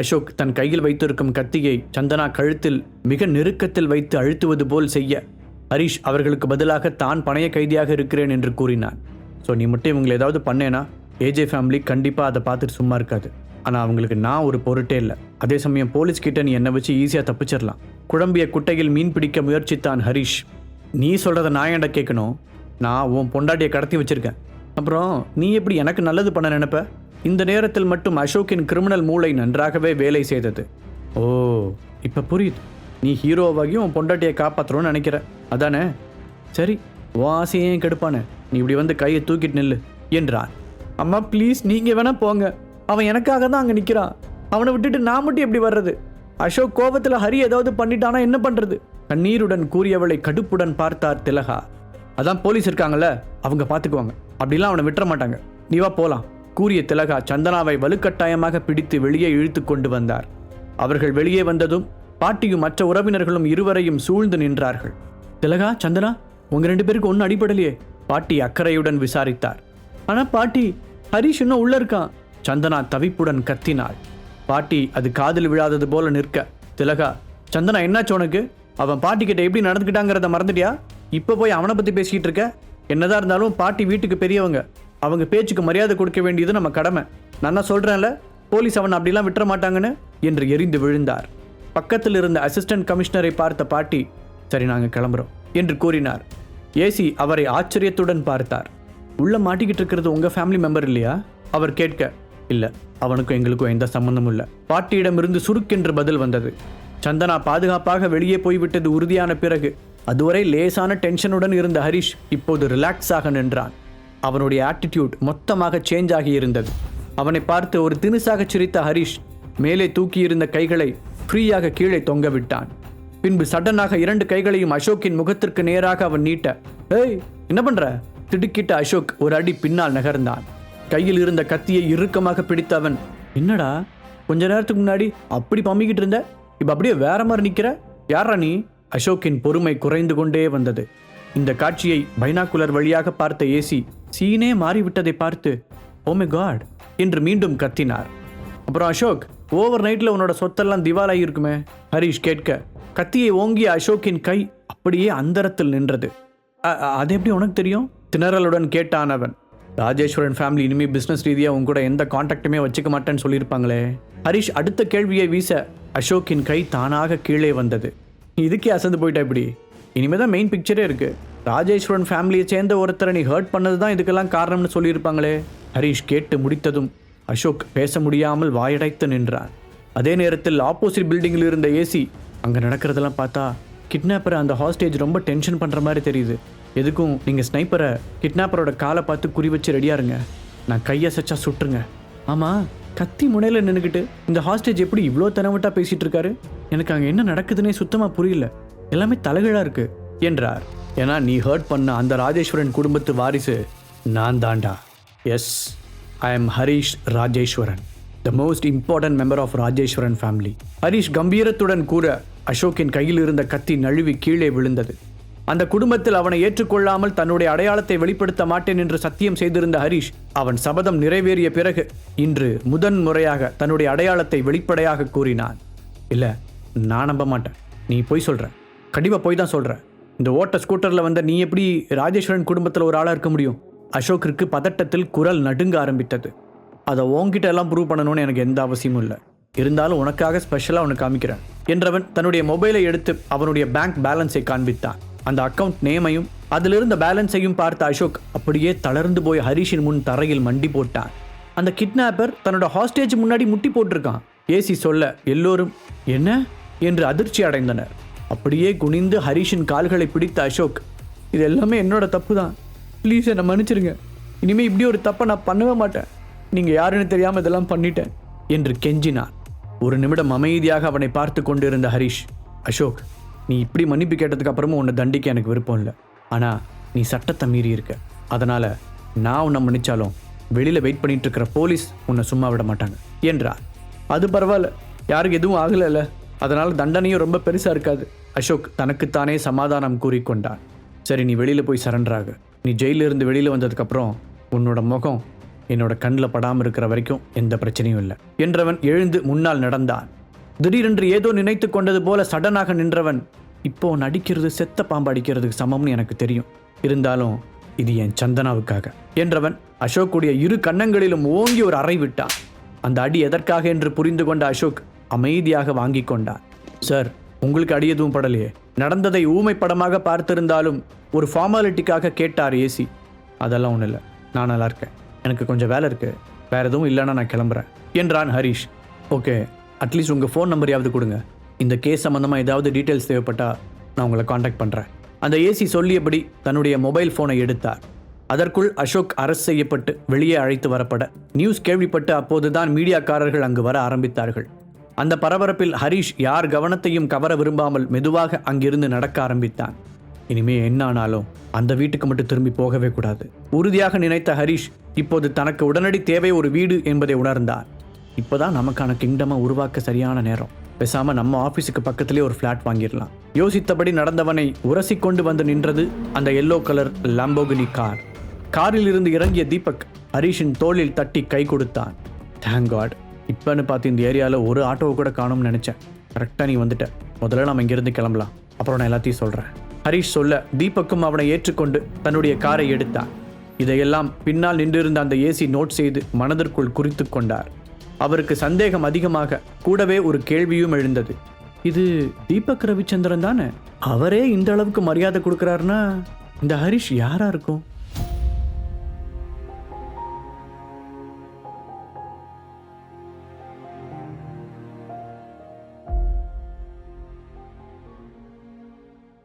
அசோக் தன் கையில் வைத்திருக்கும் கத்தியை சந்தனா கழுத்தில் மிக நெருக்கத்தில் வைத்து அழுத்துவது போல் செய்ய. ஹரிஷ் அவர்களுக்கு பதிலாக தான் பணைய கைதியாக இருக்கிறேன் என்று கூறினான். ஸோ நீ மட்டும் இவங்களை ஏதாவது பண்ணேனா? ஏஜே ஃபேமிலி கண்டிப்பாக அதை பார்த்துட்டு சும்மா இருக்காது. ஆனால் அவங்களுக்கு நான் ஒரு பொருட்டே இல்லை. அதே சமயம் போலீஸ் கிட்ட நீ என்னை வச்சு ஈஸியாக தப்பிச்சிடலாம் குழம்பிய குட்டையில் மீன் பிடிக்க முயற்சித்தான் ஹரிஷ். நீ சொல்கிறத நான் ஏன்டா கேட்கணும் நான் உன் பொண்டாட்டியை கடத்தி வச்சுருக்கேன். அப்புறம் நீ எப்படி எனக்கு நல்லது பண்ண நினைப்ப? இந்த நேரத்தில் மட்டும் அசோக்கின் கிரிமினல் மூளை நன்றாகவே வேலை செய்தது. ஓ இப்போ புரியுது. நீ ஹீரோவாகி உன் பொண்டாட்டியை காப்பாற்றணும்னு நினைக்கிற. அதானே? சரி உன் கெடுப்பானே? நீ இப்படி வந்து கையை தூக்கிட்டு நில்லு என்றார் அம்மா ப்ளீஸ் நீங்கள் வேணால் போங்க. அவன் எனக்காக தான் அங்கே நிற்கிறான் அவனை விட்டுட்டு நான் மட்டும் எப்படி வர்றது? அசோக் கோபத்தில் ஹரி ஏதாவது பண்ணிட்டானா என்ன பண்ணுறது கண்ணீருடன் கூறியவளை கடுப்புடன் பார்த்தார் திலகா. அதான் போலீஸ் இருக்காங்கல்ல அவங்க பார்த்துக்குவாங்க அப்படிலாம் அவனை விட்டுற மாட்டாங்க. நீ வா போகலாம் கூறிய திலகா சந்தனாவை வலுக்கட்டாயமாக பிடித்து வெளியே இழுத்து கொண்டு வந்தார். அவர்கள் வெளியே வந்ததும் பாட்டியும் மற்ற உறவினர்களும் இருவரையும் சூழ்ந்து நின்றார்கள். திலகா சந்தனா உங்க ரெண்டு பேருக்கு ஒன்றும் அடிபடலையே? பாட்டி அக்கறையுடன் விசாரித்தார். ஆனா பாட்டி ஹரிஷ் இன்னும் உள்ள இருக்கான். சந்தனா தவிப்புடன் கத்தினாள். பாட்டி அது காதில் விழாதது போல நிற்க திலகா சந்தனா என்னாச்சு உனக்கு? அவன் பாட்டி கிட்ட எப்படி நடந்துக்கிட்டாங்கிறத மறந்துட்டியா? இப்போ போய் அவனை பத்தி பேசிக்கிட்டு இருக்க? என்னதான் இருந்தாலும் பாட்டி வீட்டுக்கு பெரியவங்க. அவங்க பேச்சுக்கு மரியாதை கொடுக்க வேண்டியது நம்ம கடமை. நான் தான் சொல்கிறேன்ல போலீஸ் அவனை அப்படிலாம் விட்டுற மாட்டாங்கன்னு என்று எரிந்து விழுந்தார். பக்கத்தில் இருந்த அசிஸ்டன்ட் கமிஷனரை பார்த்த பாட்டி சரி நாங்கள் கிளம்புறோம் என்று கூறினார். ஏசி அவரை ஆச்சரியத்துடன் பார்த்தார். உள்ள மாட்டிக்கிட்டு இருக்கிறது உங்கள் ஃபேமிலி மெம்பர் இல்லையா? அவர் கேட்க இல்லை அவனுக்கும் எங்களுக்கும் எந்த சம்பந்தமும் இல்லை. பாட்டியிடமிருந்து சுருக்கென்று பதில் வந்தது. சந்தனா பாதுகாப்பாக வெளியே போய்விட்டது உறுதியான பிறகு அதுவரை லேசான டென்ஷனுடன் இருந்த ஹரிஷ் இப்போது ரிலாக்ஸாக நின்றான். அவனுடைய ஆட்டிடியூட் மொத்தமாக சேஞ்ச் ஆகி இருந்தது. அவனை பார்த்து ஒரு தினுசாக சிரித்த ஹரிஷ் மேலே தூக்கியிருந்த கைகளை ஃப்ரீயாக கீழே தொங்க விட்டான். பின்பு சடனாக இரண்டு கைகளையும் அசோக்கின் முகத்திற்கு நேராக அவன் நீட்ட ஏய் என்ன பண்ற? திடுக்கிட்ட அசோக் ஒரு அடி பின்னால் நகர்ந்தான். கையில் இருந்த கத்தியை இறுக்கமாக பிடித்த அவன் என்னடா? கொஞ்ச நேரத்துக்கு முன்னாடி அப்படி பம்பிக்கிட்டு இருந்த? இப்ப அப்படியே வேற மாதிரி நிக்கிற? யாரா நீ? அசோக்கின் பொறுமை குறைந்து கொண்டே வந்தது. இந்த காட்சியை பைனாக்குலர் வழியாக பார்த்த ஏசி சீனே மாறிவிட்டதை பார்த்து oh ஓமே காட் என்று மீண்டும் கத்தினார். அப்புறம் அசோக் ஓவர் நைட்டில் உன்னோட சொத்தெல்லாம் திவாலாகி இருக்குமே? ஹரிஷ் கேட்க கத்தியை ஓங்கிய அசோக்கின் கை அப்படியே அந்தரத்தில் நின்றது. அது எப்படி உனக்கு தெரியும்? திணறலுடன் கேட்டான் அவன். ராஜேஸ்வரன் ஃபேமிலி இனிமேல் பிஸ்னஸ் ரீதியாக உங்க கூட எந்த காண்டாக்டுமே வச்சுக்க மாட்டேன்னு சொல்லியிருப்பாங்களே? ஹரிஷ் அடுத்த கேள்வியை வீச அசோக்கின் கை தானாக கீழே வந்தது. இதுக்கே அசந்து போயிட்டா இப்படி இனிமே தான் மெயின் பிக்சரே இருக்குது ராஜேஸ்வரன் ஃபேமிலியை சேர்ந்த ஒருத்தரை நீ ஹர்ட் பண்ணது தான் இதுக்கெல்லாம் காரணம்னு சொல்லியிருப்பாங்களே? ஹரிஷ் கேட்டு முடித்ததும் அசோக் பேச முடியாமல் வாயடைத்து நின்றான் அதே நேரத்தில் ஆப்போசிட் பில்டிங்கில் இருந்த ஏசி அங்கே நடக்கிறதெல்லாம் பார்த்தா கிட்னாப்பரை அந்த ஹாஸ்டேஜ் ரொம்ப டென்ஷன் பண்ணுற மாதிரி தெரியுது. எதுக்கும் நீங்கள் ஸ்னைப்பரை கிட்னாப்பரோட காலை பார்த்து குறி வச்சு ரெடியாக இருங்க. நான் சச்சா சுட்டுருங்க. ஆமாம் கத்தி முனையில் நின்றுக்கிட்டு இந்த ஹாஸ்டேஜ் எப்படி இவ்வளோ தனவட்டாக பேசிகிட்டு இருக்காரு? எனக்கு அங்கே என்ன நடக்குதுன்னே சுத்தமாக புரியல. எல்லாமே தலைகீழாக இருக்குது என்றார். ஏன்னா நீ ஹர்ட் பண்ண அந்த ராஜேஸ்வரன் குடும்பத்து வாரிசு நான் தாண்டா yes I am Harish Rajeswaran the most important member of Rajeswaran family Harish கம்பீரத்துடன் கூற அசோக்கின் கையில் இருந்த கத்தி நழுவி கீழே விழுந்தது. அந்த குடும்பத்தில் அவனை ஏற்றுக்கொள்ளாமல் தன்னுடைய அடையாளத்தை வெளிப்படுத்த மாட்டேன் என்று சத்தியம் செய்திருந்த ஹரீஷ் அவன் சபதம் நிறைவேறிய பிறகு இன்று முதன் முறையாக தன்னுடைய அடையாளத்தை வெளிப்படையாக கூறினான். இல்லை நான் நம்ப மாட்டேன். நீ போய் சொல்ற. கண்டிப்பாக போய் தான் சொல்கிறேன் இந்த ஓட்ட ஸ்கூட்டரில் வந்த நீ எப்படி ராஜேஸ்வரன் குடும்பத்தில் ஒரு ஆளாக இருக்க முடியும்? அசோக்கிற்கு பதட்டத்தில் குரல் நடுங்க ஆரம்பித்தது. அதை உன்கிட்ட எல்லாம் ப்ரூவ் பண்ணணும்னு எனக்கு எந்த அவசியமும் இல்லை. இருந்தாலும் உனக்காக ஸ்பெஷலாக உனக்கு காமிக்கிறேன். என்றவன் தன்னுடைய மொபைலை எடுத்து அவனுடைய பேங்க் பேலன்ஸை காண்பித்தான். அந்த அக்கவுண்ட் நேமையும் அதிலிருந்த பேலன்ஸையும் பார்த்த அசோக் அப்படியே தளர்ந்து போய் ஹரிஷின் முன் தரையில் மண்டி போட்டான். அந்த கிட்னாப்பர் தன்னோட ஹாஸ்டேஜ் முன்னாடி முட்டி போட்டிருக்கான். ஏசி சொல்ல எல்லோரும் என்ன? என்று அதிர்ச்சி அடைந்தனர். அப்படியே குனிந்து ஹரிஷின் கால்களை பிடித்த அசோக் இது எல்லாமே என்னோட தப்பு தான் ப்ளீஸ் என்னை மன்னிச்சிருங்க. இனிமேல் இப்படி ஒரு தப்பை நான் பண்ணவே மாட்டேன். நீங்கள் யாருன்னு தெரியாமல் இதெல்லாம் பண்ணிட்டேன் என்று கெஞ்சினார். ஒரு நிமிடம் அமைதியாக அவனை பார்த்து கொண்டிருந்த ஹரிஷ் அசோக் நீ இப்படி மன்னிப்பு கேட்டதுக்கு அப்புறமும் உன்னை தண்டிக்க எனக்கு விருப்பம் இல்லை. ஆனால் நீ சட்டத்தை மீறி இருக்க. அதனால் நான் உன்னை மன்னிச்சாலும் வெளியில் வெயிட் பண்ணிட்டு இருக்கிற போலீஸ் உன்னை சும்மா விட மாட்டாங்க என்றார். அது பரவாயில்ல. யாருக்கு எதுவும் ஆகலைல்ல அதனால் தண்டனையும் ரொம்ப பெருசாக இருக்காது. அசோக் தனக்குத்தானே சமாதானம் கூறிக்கொண்டான். சரி நீ வெளியில் போய் சரண்டராக. நீ ஜெயிலில் இருந்து வெளியில் வந்ததுக்கப்புறம் உன்னோட முகம் என்னோட கண்ணில் படாமல் இருக்கிற வரைக்கும் எந்த பிரச்சனையும் இல்லை. என்றவன் எழுந்து முன்னால் நடந்தான். திடீரென்று ஏதோ நினைத்து கொண்டது போல சடனாக நின்றவன் இப்போ நடிக்கிறது செத்த பாம்பு அடிக்கிறதுக்கு சமம்னு எனக்கு தெரியும். இருந்தாலும் இது என் சந்தனாவுக்காக. என்றவன் அசோக்குடைய இரு கன்னங்களிலும் ஓங்கி ஒரு அறை விட்டான். அந்த அடி எதற்காக என்று புரிந்து கொண்ட அசோக் அமைதியாக வாங்கி கொண்டான். சார் உங்களுக்கு அடி எதுவும் படலையே. நடந்ததை ஊமை படமாக பார்த்திருந்தாலும் ஒரு ஃபார்மாலிட்டிக்காக கேட்டார் ஏசி. அதெல்லாம் ஒன்றும் இல்லை. நான் நல்லா இருக்கேன். எனக்கு கொஞ்சம் வேலை இருக்கு. வேற எதுவும் இல்லைன்னா நான் கிளம்புறேன். என்றான் ஹரிஷ். ஓகே அட்லீஸ்ட் உங்கள் ஃபோன் நம்பரையாவது கொடுங்க. இந்த கேஸ் சம்மந்தமாக ஏதாவது டீட்டெயில்ஸ் தேவைப்பட்டால் நான் உங்களை காண்டாக்ட் பண்ணுறேன் அந்த ஏசி சொல்லியபடி தன்னுடைய மொபைல் ஃபோனை எடுத்தார். அதற்குள் அசோக் அரஸ்ட் செய்யப்பட்டு வெளியே அழைத்து வரப்பட நியூஸ் கேள்விப்பட்டு அப்போதுதான் மீடியாக்காரர்கள் அங்கு வர ஆரம்பித்தார்கள். அந்த பரபரப்பில் ஹரிஷ் யார் கவனத்தையும் கவர விரும்பாமல் மெதுவாக அங்கிருந்து நடக்க ஆரம்பித்தான். இனிமே என்ன ஆனாலும் அந்த வீட்டுக்கு மட்டும் திரும்பி போகவே கூடாது. உறுதியாக நினைத்த ஹரிஷ் இப்போது தனக்கு உடனடி தேவை ஒரு வீடு என்பதை உணர்ந்தான் இப்போதான் நமக்கான கிங்டமை உருவாக்க சரியான நேரம். பேசாம நம்ம ஆபீஸுக்கு பக்கத்திலே ஒரு ஃப்ளாட் வாங்கிடலாம். யோசித்தபடி நடந்தவனை உரசிக்கொண்டு வந்து நின்றது அந்த எல்லோ கலர் லம்போகினி கார் காரில் இருந்து இறங்கிய தீபக் ஹரிஷின் தோளில் தட்டி கை கொடுத்தான். தேங்க் காட் இப்போன்னு பார்த்து இந்த ஏரியாவில் ஒரு ஆட்டோவை கூட காணும்னு நினச்சேன். கரெக்டாக நீ வந்துட்ட. முதல்ல நம்ம இங்கேருந்து கிளம்பலாம். அப்புறம் நான் எல்லாத்தையும் சொல்கிறேன் ஹரிஷ் சொல்ல தீபக்கும் அவனை ஏற்றுக்கொண்டு தன்னுடைய காரை எடுத்தான். இதையெல்லாம் பின்னால் நின்றிருந்த அந்த ஏசி நோட் செய்து மனதிற்குள் குறித்து கொண்டார். அவருக்கு சந்தேகம் அதிகமாக கூடவே ஒரு கேள்வியும் எழுந்தது. இது தீபக் ரவிச்சந்திரன் தானே? அவரே இந்த அளவுக்கு மரியாதை கொடுக்குறாருன்னா இந்த ஹரிஷ் யாரா இருக்கும்?